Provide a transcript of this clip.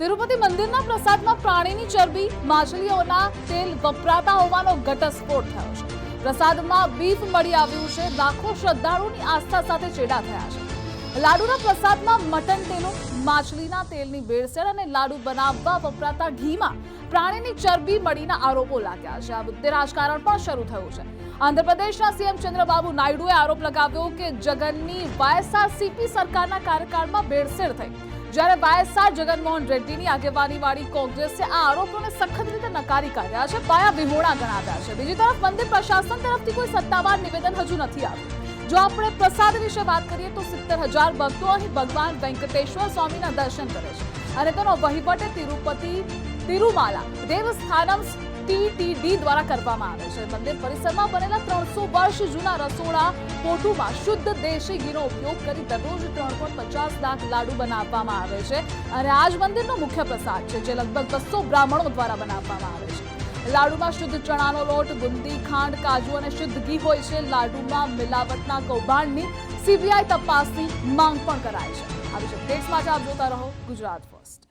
તિરુપતિ મંદિરના પ્રસાદમાં પ્રાણીની ચરબી, માછલીઓના તેલ વપરાતા હોવાનો ઘટસ્ફોટ થયો છે. પ્રસાદમાં બીફ મળી આવ્યું છે. લાખો શ્રદ્ધાળુની આસ્થા સાથે ચેડા થયા છે. લાડુના પ્રસાદમાં મટન તેલો માછલીના તેલની ભેળસેળ અને લાડુ બનાવવા વપરાતા ઘીમાં પ્રાણીની ચરબી મળીના આરોપો લાગ્યા છે. આ મુદ્દે રાજકારણ પણ શરૂ થયું છે. આંધ્રપ્રદેશના સીએમ ચંદ્રબાબુ નાયડુએ આરોપ લગાવ્યો કે જગનની વાયએસઆરસીપી સરકારના કાર્યકાળમાં ભેળસેળ થઈ. જ્યારે વાયએસઆર જગનમોહન રેડ્ડીની આગેવાનીવાળી કોંગ્રેસે આ આરોપોને સખત રીતે નકારી કાઢ્યા છે, પાયા વિહોણા ગણાવ્યા છે. બીજી તરફ મંદિર પ્રશાસન તરફથી કોઈ સત્તાવાર નિવેદન હજુ નથી આવ્યું. જો આપણે પ્રસાદ વિશે વાત કરીએ તો સિત્તેર હજાર ભક્તો અહીં ભગવાન વેંકટેશ્વર સ્વામીના દર્શન કરે છે. અને તેનો વહીવટે તિરુપતિ તિરુમાલા દેવસ્થાનમ ટીટીડી દ્વારા કરવામાં આવે છે. મંદિર પરિસરમાં બનેલા ત્રણસો વર્ષ જૂના રસોડા પોટુમાં શુદ્ધ દેશી ઘીનો ઉપયોગ કરી દરરોજ ત્રણ પચાસ લાખ લાડુ બનાવવામાં આવે છે અને આ જ મંદિરનો મુખ્ય પ્રસાદ છે, જે લગભગ બસો બ્રાહ્મણો દ્વારા બનાવવામાં આવે છે. લાડુમાં શુદ્ધ ચણાનો લોટ, બુંદી, ખાંડ, કાજુ અને શુદ્ધ ઘી હોય છે. લાડુમાં મિલાવટના કૌભાંડની સીબીઆઈ તપાસની માંગ પણ કરાય છે. આવી અપડેટ્સ માટે આપ જોતા રહો ગુજરાત ફર્સ્ટ